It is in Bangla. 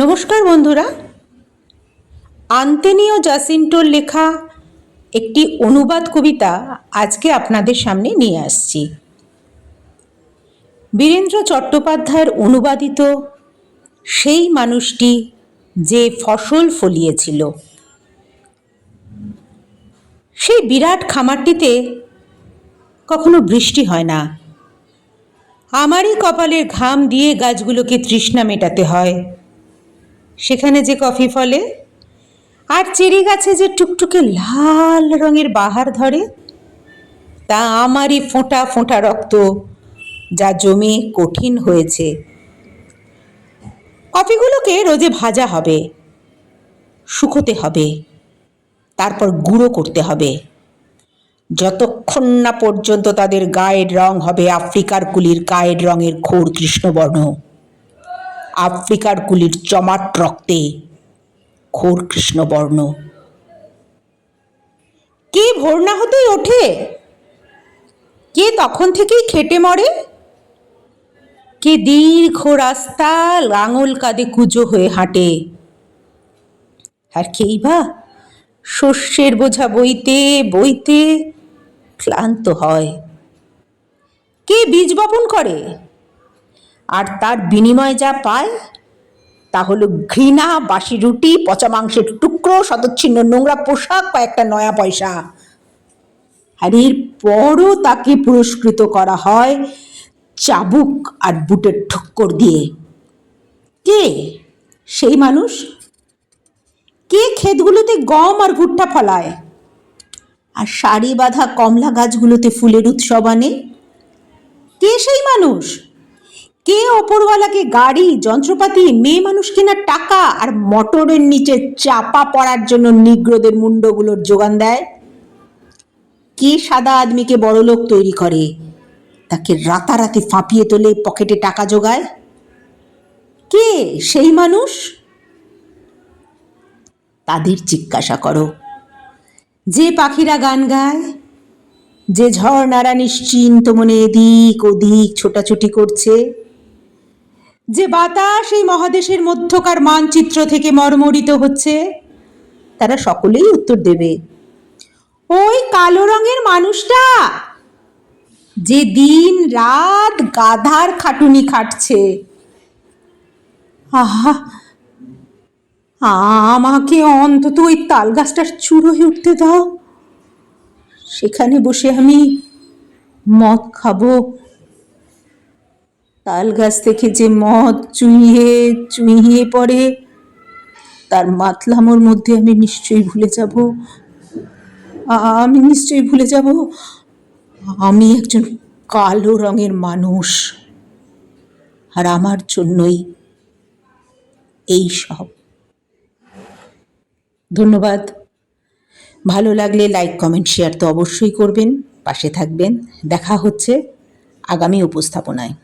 নমস্কার বন্ধুরা। আন্তেনিও জাসিন্টোর লেখা একটি অনুবাদ কবিতা আজকে আপনাদের সামনে নিয়ে আসছি। বীরেন্দ্র চট্টোপাধ্যায়ের অনুবাদিত সেই মানুষটি যে ফসল ফলিয়েছিল। সেই বিরাট খামারটিতে কখনো বৃষ্টি হয় না। আমারই কপালের ঘাম দিয়ে গাছগুলোকে তৃষ্ণা মেটাতে হয়। সেখানে যে কফি ফলে, আর চেরি গাছে যে টুকটুকে লাল রঙের বাহার ধরে, তা আমারই ফোঁটা ফোঁটা রক্ত যা জমে কঠিন হয়েছে। কফিগুলোকে রোজে ভাজা হবে, শুকোতে হবে, তারপর গুঁড়ো করতে হবে। যতক্ষণ না পর্যন্ত তাদের গায়ের রং হবে আফ্রিকার কুলির গায়ের রঙের ঘোর কৃষ্ণবর্ণ। আফ্রিকার কুলির জমাট রক্তে। ঘোর কৃষ্ণবর্ণ। কে ভোর না হতেই ওঠে? কে তখন থেকেই খেটে মরে? কে দীর্ঘ রাস্তা লাঙল কাঁধে কুজো হয়ে হাঁটে? আর কেই বা শস্যের বোঝা বইতে বইতে ক্লান্ত হয়? কে বীজ বপন করে? আর তার বিনিময়ে যা পায়, তা হলো ঘৃণা, বাসি রুটি, পচা মাংসের টুকরো শতচ্ছিন্ন নোংরা পোশাক কয়েকটা নয়া পয়সা। আর এর পরও তাকে পুরস্কৃত করা হয় চাবুক আর বুটের ঠক্কর দিয়ে। কে? সেই মানুষ? কে ক্ষেতগুলোতে গম আর ভুট্টা ফলায়? আর সারি বাঁধা কমলা গাছগুলোতে ফুলের উৎসব আনে? কে সেই মানুষ? কে ওপরওয়ালাকে গাড়ি, যন্ত্রপাতি, মেয়ে মানুষ কেনার টাকা আর মোটরের নিচে চাপা পড়ার জন্য নিগ্রদের মুন্ডগুলোর যোগান দেয়? কে সাদা আদমিকে বড়লোক তৈরি করে? তাকে রাতারাতি ফাঁপিয়ে তোলে, পকেটে টাকা জোগায়? কে সেই মানুষ? তাদের জিজ্ঞাসা করো। যে পাখিরা গান গায়, যে ঝর্ণারা নিশ্চিন্ত মনে এদিক ওদিক ছোটাছুটি করছে যে বাতাস এই মহাদেশের মধ্যকার মানচিত্র থেকে মর্মরিত হচ্ছে, তারা সকলেই উত্তর দেবে। ওই কালো রঙের মানুষটা যে দিন রাত গাধার খাটুনি খাটছে। আহা, আমাকে অন্তত ওই তাল গাছটার চূড়োয় উঠতে দাও। সেখানে বসে আমি মদ খাব। তাল গাছ থেকে যে মদ চুইয়ে চুইয়ে পড়ে, তার মাতলামোর মধ্যে আমি নিশ্চয়ই ভুলে যাব। আমি নিশ্চয়ই ভুলে যাব। আমি একজন কালো রঙের মানুষ। আর আমার জন্যই এই সব। ধন্যবাদ। ভালো লাগলে লাইক, কমেন্ট, শেয়ার তো অবশ্যই করবেন। পাশে থাকবেন। দেখা হচ্ছে আগামী উপস্থাপনায়।